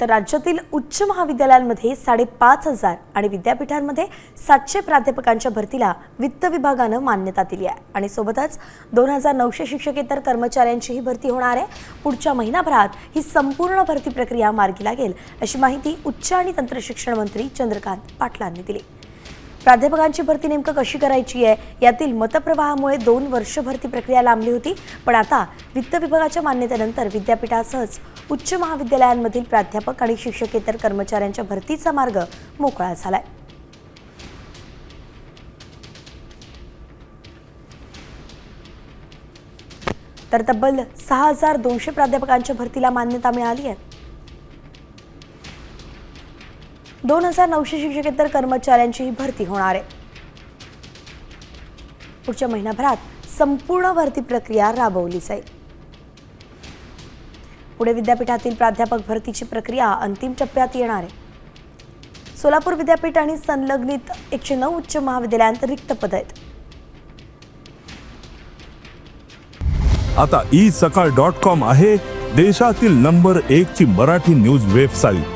तर राज्यातील उच्च महाविद्यालयांमध्ये साडेपाच हजार आणि विद्यापीठांमध्ये सातशे प्राध्यापकांच्या भरतीला वित्त विभागानं मान्यता दिली आहे. आणि सोबतच दोन हजार नऊशे शिक्षकेतर कर्मचाऱ्यांचीही भरती होणार आहे. पुढच्या महिनाभरात ही संपूर्ण भरती प्रक्रिया मार्गी लागेल अशी माहिती उच्च आणि तंत्रशिक्षण मंत्री चंद्रकांत पाटलांनी दिली. प्राध्यापकांची भरती नेमकं कशी करायची आहे? यातील मतप्रवाहामुळे दोन वर्ष भरती प्रक्रिया लांबली होती. पण आता वित्त विभागाच्या मान्यतेनंतर विद्यापीठासहच उच्च महाविद्यालयांमधील प्राध्यापक आणि शिक्षकेतर कर्मचाऱ्यांच्या भरतीचा मार्ग मोकळा झालाय. तर तब्बल सहा हजार दोनशे प्राध्यापकांच्या भरतीला मान्यता मिळाली आहे. दोन हजार नऊशे शिक्षकेतर कर्मचाऱ्यांचीही भरती होणार आहे. पुढच्या महिनाभरात संपूर्ण भरती प्रक्रिया राबवली जाईल. पुणे विद्यापीठातील प्राध्यापक भरतीची प्रक्रिया अंतिम टप्प्यात येणार आहे. सोलापूर विद्यापीठ आणि संलग्नित एकशे नऊ उच्च महाविद्यालयांत रिक्त पद आहेत. आता ई सकाळ डॉट कॉम आहे देशातील नंबर एक ची मराठी न्यूज वेबसाईट.